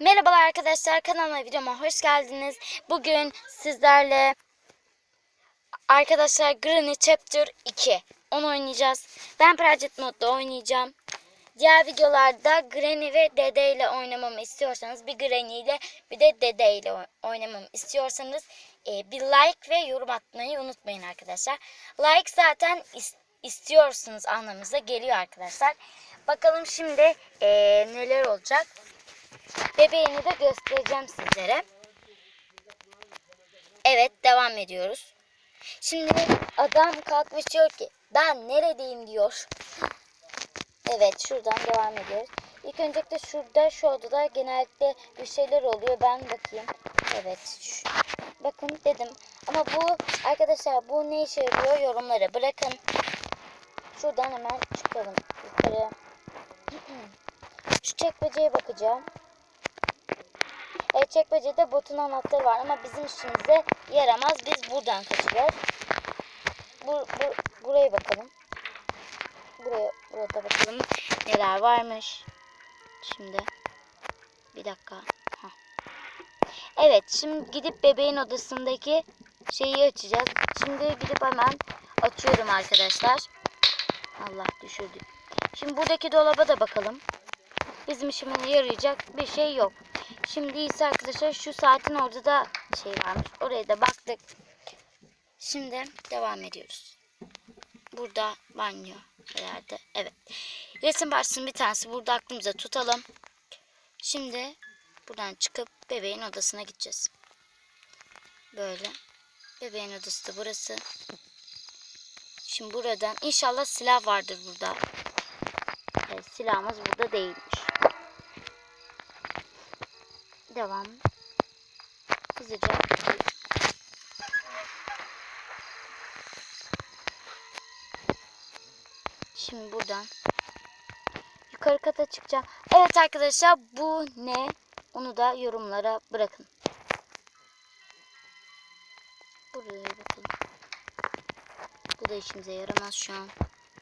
Merhabalar arkadaşlar kanalıma videoma hoş geldiniz. Bugün sizlerle arkadaşlar Granny Chapter 2 onu oynayacağız. Ben Project Mode'da oynayacağım. Diğer videolarda Granny ve Dede ile oynamamı istiyorsanız bir Granny ile bir de Dede ile oy- oynamamı istiyorsanız e, bir like ve yorum atmayı unutmayın arkadaşlar. Like zaten is- istiyorsunuz anlamınıza geliyor arkadaşlar. Bakalım şimdi e, neler olacak. Bebeğini de göstereceğim sizlere. Evet devam ediyoruz. Şimdi adam kalkmış diyor ki ben neredeyim diyor. Evet şuradan devam ediyoruz. İlk öncelikle şurada şu odada genellikle bir şeyler oluyor. Ben bakayım. Evet. şu- bakın dedim. Ama bu arkadaşlar bu ne işe yarıyor yorumlara bırakın. Şuradan hemen çıkalım yukarı. Şu çekmeceye bakacağım. Evet çekmecede botun anahtarı var ama bizim işimize yaramaz. Biz buradan kaçacağız. Bu, bu, buraya bakalım. Buraya, burada bakalım neler varmış. Şimdi bir dakika. Hah. Evet şimdi gidip bebeğin odasındaki şeyi açacağız. Şimdi gidip hemen açıyorum arkadaşlar. Allah düşürdü. Şimdi buradaki dolaba da bakalım. Bizim işimize yarayacak bir şey yok. Şimdi ise arkadaşlar şu saatin orada da şey varmış. Oraya da baktık. Şimdi devam ediyoruz. Burada banyo herhalde. Evet. Resim başlığının bir tanesi burada aklımıza tutalım. Şimdi buradan çıkıp bebeğin odasına gideceğiz. Böyle. Bebeğin odası da burası. Şimdi buradan inşallah silah vardır burada. Evet, silahımız burada değilmiş. Devam. Hızlıca. Şimdi buradan yukarı kata çıkacağım. Evet arkadaşlar bu ne? Onu da yorumlara bırakın. Buraya bakalım. Bu da işimize yaramaz şu an.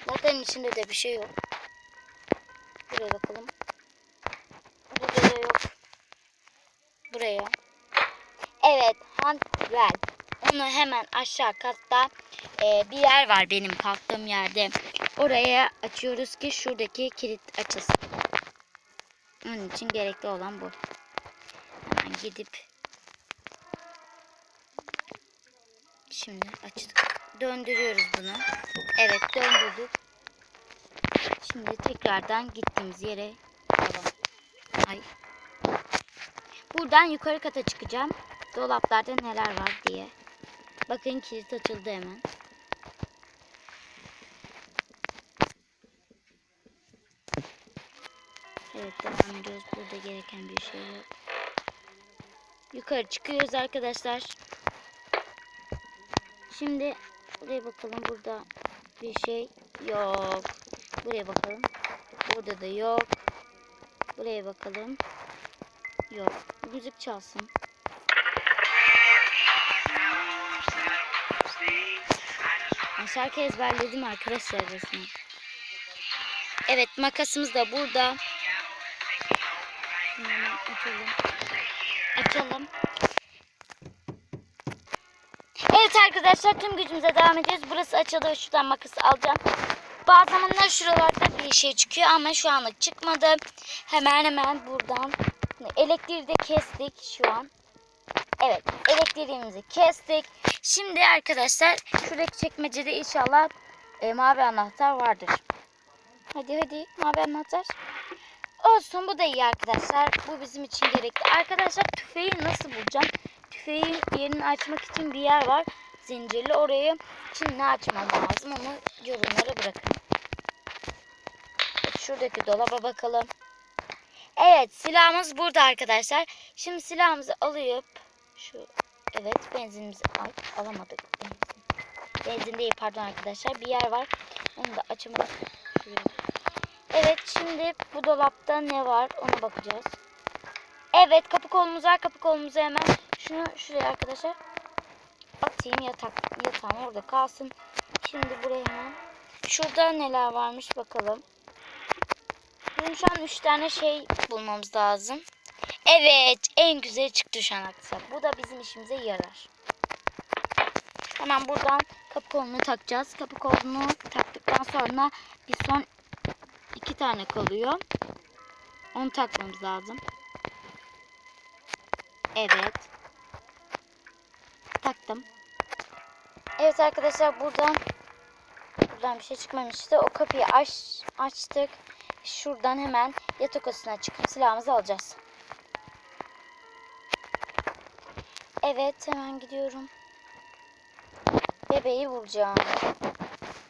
Zaten içinde de bir şey yok. Buraya bakalım. Burada da yok. Buraya. Evet, Huntwell. Onu hemen aşağı katta e, bir yer var benim kalktığım yerde. Oraya açıyoruz ki şuradaki kilit açılsın. Onun için gerekli olan bu. Hemen gidip Şimdi açtık. Döndürüyoruz bunu. Evet döndürdük. Şimdi tekrardan gittiğimiz yere devam. Ay. Buradan yukarı kata çıkacağım. Dolaplarda neler var diye. Bakın kilit açıldı hemen. Evet devam ediyoruz. Burada gereken bir şey yok. Yukarı çıkıyoruz arkadaşlar. Şimdi buraya bakalım. Burada bir şey yok. Buraya bakalım. Burada da yok. Buraya bakalım. Yok. Müzik çalsın. Ben şarkı ezberledim arkadaşlar resmen. Evet makasımız da burada. Açalım. Açalım. Evet arkadaşlar tüm gücümüze devam ediyoruz. Burası açıldı. Şuradan makası alacağım. Bazı zamanlar şuralarda bir şey çıkıyor ama şu anlık çıkmadı. Hemen hemen buradan elektriği de kestik şu an. Evet elektriğimizi kestik. Şimdi arkadaşlar şuradaki çekmecede inşallah e, mavi anahtar vardır. Hadi hadi mavi anahtar. Olsun bu da iyi arkadaşlar. Bu bizim için gerekli. Arkadaşlar tüfeği nasıl bulacağım? Tüfeğin yerini açmak için bir yer var. Zincirli orayı. Şimdi ne açmam lazım onu yorumlara bırakın. Şuradaki dolaba bakalım. Evet silahımız burada arkadaşlar. Şimdi silahımızı alıp şu evet benzinimizi al, alamadık. Benzin. Benzin değil pardon arkadaşlar. Bir yer var. Onu da açamadık. Şuraya. Evet şimdi bu dolapta ne var ona bakacağız. Evet kapı kolumuz var. Kapı kolumuzu hemen şunu şuraya arkadaşlar atayım yatak yatağım orada kalsın. Şimdi buraya hemen şurada neler varmış bakalım. Bizim şu an 3 tane şey bulmamız lazım. Evet en güzeli çıktı şu an arkadaşlar. Bu da bizim işimize yarar. Hemen buradan kapı kolunu takacağız. Kapı kolunu taktıktan sonra bir son iki tane kalıyor. Onu takmamız lazım. Evet. Taktım. Evet arkadaşlar buradan buradan bir şey çıkmamıştı. O kapıyı aç, açtık. Şuradan hemen yatak odasına çıkıp silahımızı alacağız. Evet hemen gidiyorum. Bebeği vuracağım.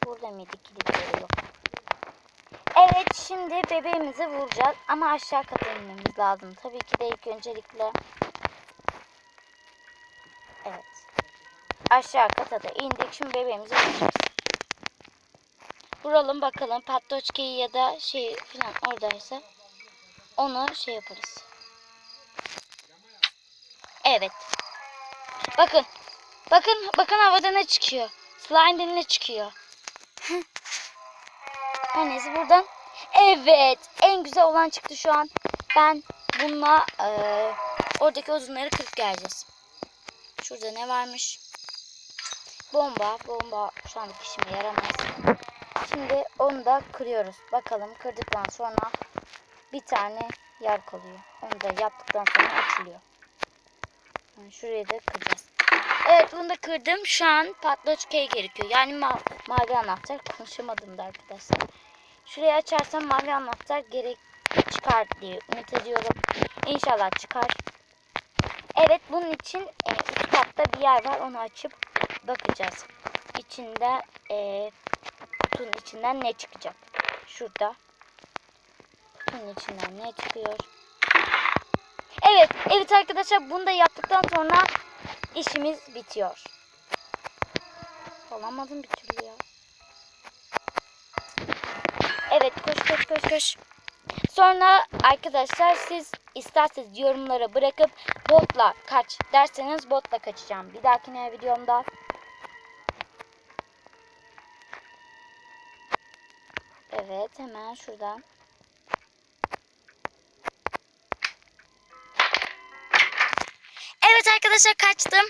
Burada mıydı kilitleri yok. Evet şimdi bebeğimizi vuracağız ama aşağı kata inmemiz lazım. Tabii ki de ilk öncelikle Evet. Aşağı kata da indik. Şimdi bebeğimizi vuracağız. Vuralım bakalım patloçkeyi ya da şey falan oradaysa onu şey yaparız. Evet. Bakın. Bakın bakın havada ne çıkıyor. Slime'den ne çıkıyor. Her neyse buradan. Evet. En güzel olan çıktı şu an. Ben bununla eee, oradaki odunları kırıp geleceğiz. Şurada ne varmış? Bomba. Bomba şu anlık işime yaramaz. Şimdi onu da kırıyoruz. Bakalım kırdıktan sonra bir tane yer kalıyor. Onu da yaptıktan sonra açılıyor. Yani şurayı da kıracağız. Evet bunu da kırdım. Şu an patloçkaya gerekiyor. Yani ma mavi anahtar. Konuşamadım da arkadaşlar. Şurayı açarsam mavi anahtar gerek çıkar diye ümit ediyorum. İnşallah çıkar. Evet bunun için e, üst katta bir yer var. Onu açıp bakacağız. İçinde e, kutunun içinden ne çıkacak? Şurada. Kutunun içinden ne çıkıyor? Evet, evet arkadaşlar bunu da yaptıktan sonra işimiz bitiyor. Olamadım bir türlü ya. Evet, koş koş koş koş. Sonra arkadaşlar siz isterseniz yorumlara bırakıp botla kaç derseniz botla kaçacağım. Bir dahakine videomda. Evet hemen şuradan. Evet arkadaşlar kaçtım.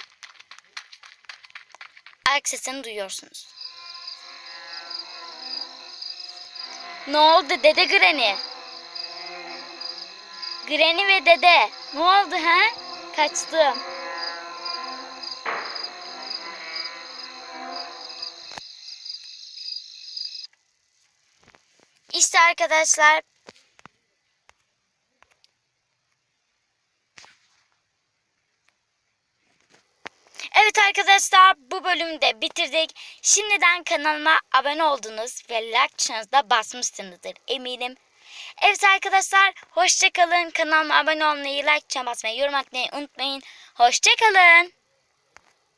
Ayak sesini duyuyorsunuz. Ne oldu dede Granny? Granny ve dede. Ne oldu he? Kaçtım. Arkadaşlar Evet arkadaşlar bu bölümü de bitirdik. Şimdiden kanalıma abone oldunuz ve like tuşuna da basmışsınızdır eminim. Evet arkadaşlar hoşçakalın. Kanalıma abone olmayı, like tuşuna basmayı, yorum atmayı unutmayın. Hoşçakalın.